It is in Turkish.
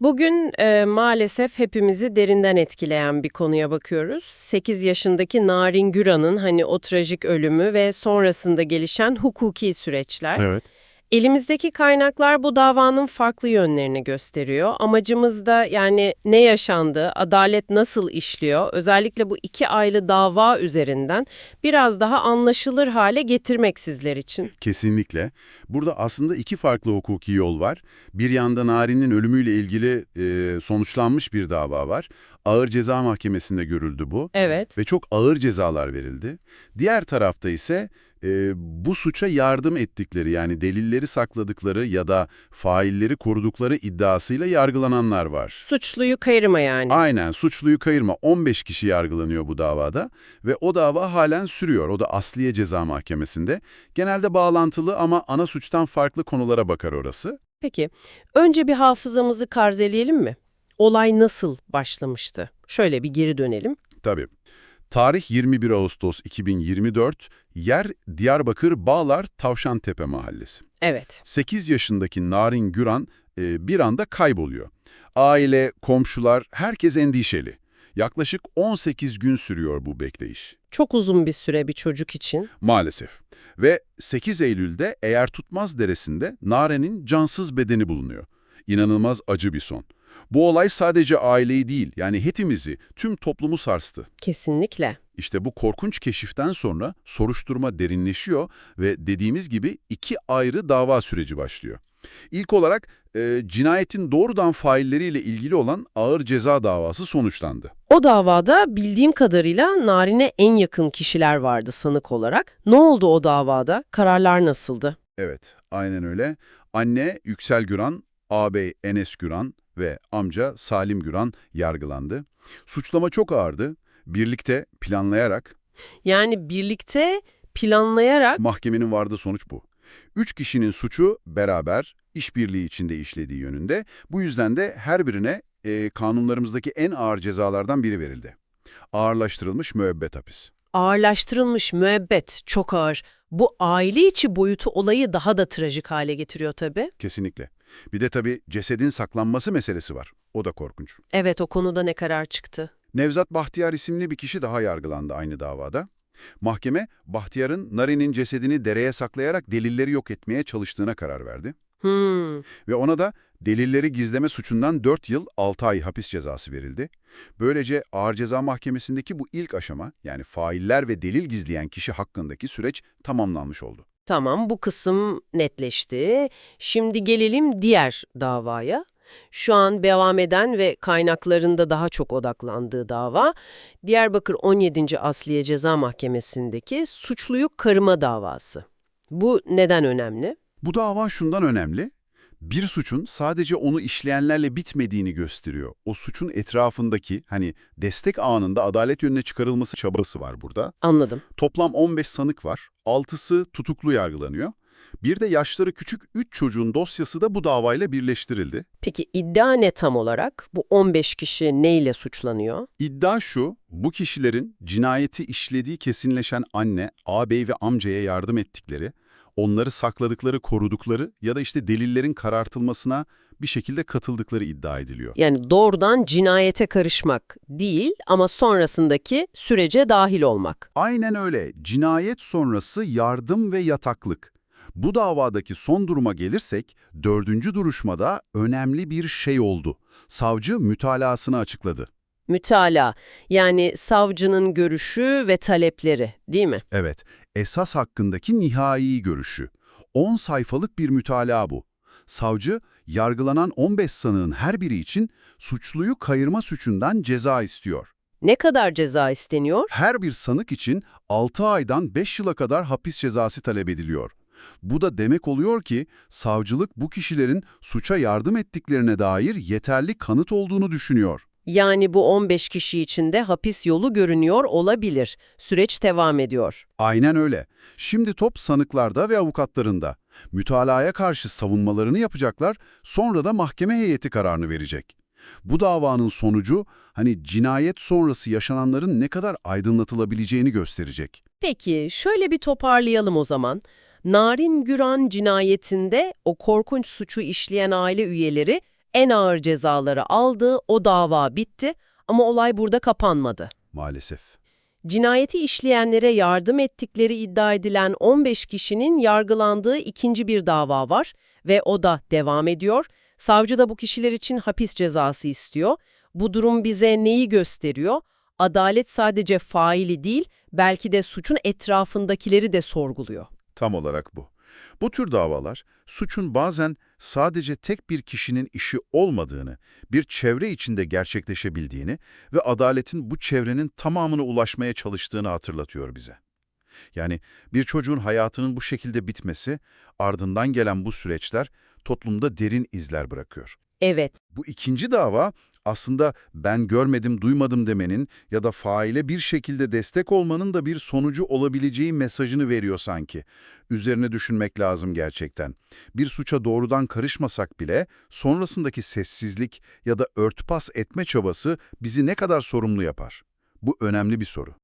Bugün e, maalesef hepimizi derinden etkileyen bir konuya bakıyoruz. 8 yaşındaki Narin Güran'ın hani o trajik ölümü ve sonrasında gelişen hukuki süreçler. Evet. Elimizdeki kaynaklar bu davanın farklı yönlerini gösteriyor. Amacımız da yani ne yaşandı, adalet nasıl işliyor, özellikle bu iki ayrı dava üzerinden biraz daha anlaşılır hale getirmek sizler için. Kesinlikle. Burada aslında iki farklı hukuki yol var. Bir yanda Narin'in ölümüyle ilgili e, sonuçlanmış bir dava var. Ağır Ceza Mahkemesi'nde görüldü bu. Evet. Ve çok ağır cezalar verildi. Diğer tarafta ise e, bu suça yardım ettikleri yani delilleri sakladıkları ya da failleri korudukları iddiasıyla yargılananlar var. Suçluyu kayırma yani. Aynen suçluyu kayırma 15 kişi yargılanıyor bu davada ve o dava halen sürüyor. O da Asliye Ceza Mahkemesi'nde. Genelde bağlantılı ama ana suçtan farklı konulara bakar orası. Peki, önce bir hafızamızı karzeleyelim mi? Olay nasıl başlamıştı? Şöyle bir geri dönelim. Tabii. Tarih 21 Ağustos 2024, yer Diyarbakır Bağlar Tavşantepe Mahallesi. Evet. 8 yaşındaki Narin Güran e, bir anda kayboluyor. Aile, komşular, herkes endişeli. Yaklaşık 18 gün sürüyor bu bekleyiş. Çok uzun bir süre bir çocuk için. Maalesef. Ve 8 Eylül'de Eğer Tutmaz Deresi'nde Naren'in cansız bedeni bulunuyor. İnanılmaz acı bir son. Bu olay sadece aileyi değil, yani hepimizi, tüm toplumu sarstı. Kesinlikle. İşte bu korkunç keşiften sonra soruşturma derinleşiyor ve dediğimiz gibi iki ayrı dava süreci başlıyor. İlk olarak e, cinayetin doğrudan failleriyle ilgili olan ağır ceza davası sonuçlandı. O davada bildiğim kadarıyla Narin'e en yakın kişiler vardı sanık olarak. Ne oldu o davada? Kararlar nasıldı? Evet, aynen öyle. Anne Yüksel Güran, ağabey Enes Güran ve amca Salim Güran yargılandı. Suçlama çok ağırdı. Birlikte planlayarak Yani birlikte planlayarak mahkemenin vardığı sonuç bu. Üç kişinin suçu beraber işbirliği içinde işlediği yönünde. Bu yüzden de her birine e, kanunlarımızdaki en ağır cezalardan biri verildi. Ağırlaştırılmış müebbet hapis. ağırlaştırılmış müebbet çok ağır. Bu aile içi boyutu olayı daha da trajik hale getiriyor tabii. Kesinlikle. Bir de tabii cesedin saklanması meselesi var. O da korkunç. Evet o konuda ne karar çıktı? Nevzat Bahtiyar isimli bir kişi daha yargılandı aynı davada. Mahkeme, Bahtiyar'ın Nari'nin cesedini dereye saklayarak delilleri yok etmeye çalıştığına karar verdi. Hmm. Ve ona da delilleri gizleme suçundan 4 yıl 6 ay hapis cezası verildi. Böylece Ağır Ceza Mahkemesi'ndeki bu ilk aşama, yani failler ve delil gizleyen kişi hakkındaki süreç tamamlanmış oldu. Tamam bu kısım netleşti. Şimdi gelelim diğer davaya. Şu an devam eden ve kaynaklarında daha çok odaklandığı dava, Diyarbakır 17. Asliye Ceza Mahkemesi'ndeki suçluyu karıma davası. Bu neden önemli? Bu dava şundan önemli. Bir suçun sadece onu işleyenlerle bitmediğini gösteriyor. O suçun etrafındaki hani destek ağının adalet yönüne çıkarılması çabası var burada. Anladım. Toplam 15 sanık var. 6'sı tutuklu yargılanıyor. Bir de yaşları küçük 3 çocuğun dosyası da bu davayla birleştirildi. Peki iddia ne tam olarak? Bu 15 kişi neyle suçlanıyor? İddia şu, bu kişilerin cinayeti işlediği kesinleşen anne, ağabey ve amcaya yardım ettikleri, onları sakladıkları, korudukları ya da işte delillerin karartılmasına bir şekilde katıldıkları iddia ediliyor. Yani doğrudan cinayete karışmak değil ama sonrasındaki sürece dahil olmak. Aynen öyle. Cinayet sonrası yardım ve yataklık. Bu davadaki son duruma gelirsek, dördüncü duruşmada önemli bir şey oldu. Savcı mütalasını açıkladı. Mütalaa yani savcının görüşü ve talepleri değil mi? Evet, esas hakkındaki nihai görüşü. 10 sayfalık bir mütalaa bu. Savcı, yargılanan 15 sanığın her biri için suçluyu kayırma suçundan ceza istiyor. Ne kadar ceza isteniyor? Her bir sanık için 6 aydan 5 yıla kadar hapis cezası talep ediliyor. Bu da demek oluyor ki savcılık bu kişilerin suça yardım ettiklerine dair yeterli kanıt olduğunu düşünüyor. Yani bu 15 kişi için de hapis yolu görünüyor olabilir. Süreç devam ediyor. Aynen öyle. Şimdi top sanıklarda ve avukatlarında. Mütalaya karşı savunmalarını yapacaklar, sonra da mahkeme heyeti kararını verecek. Bu davanın sonucu, hani cinayet sonrası yaşananların ne kadar aydınlatılabileceğini gösterecek. Peki şöyle bir toparlayalım o zaman. Narin Güran cinayetinde o korkunç suçu işleyen aile üyeleri en ağır cezaları aldı, o dava bitti ama olay burada kapanmadı. Maalesef. Cinayeti işleyenlere yardım ettikleri iddia edilen 15 kişinin yargılandığı ikinci bir dava var ve o da devam ediyor. Savcı da bu kişiler için hapis cezası istiyor. Bu durum bize neyi gösteriyor? Adalet sadece faili değil, belki de suçun etrafındakileri de sorguluyor. Tam olarak bu. Bu tür davalar, suçun bazen sadece tek bir kişinin işi olmadığını, bir çevre içinde gerçekleşebildiğini ve adaletin bu çevrenin tamamına ulaşmaya çalıştığını hatırlatıyor bize. Yani bir çocuğun hayatının bu şekilde bitmesi, ardından gelen bu süreçler toplumda derin izler bırakıyor. Evet, Bu ikinci dava aslında ben görmedim, duymadım demenin ya da faile bir şekilde destek olmanın da bir sonucu olabileceği mesajını veriyor sanki. Üzerine düşünmek lazım gerçekten. Bir suça doğrudan karışmasak bile sonrasındaki sessizlik ya da örtbas etme çabası bizi ne kadar sorumlu yapar? Bu önemli bir soru.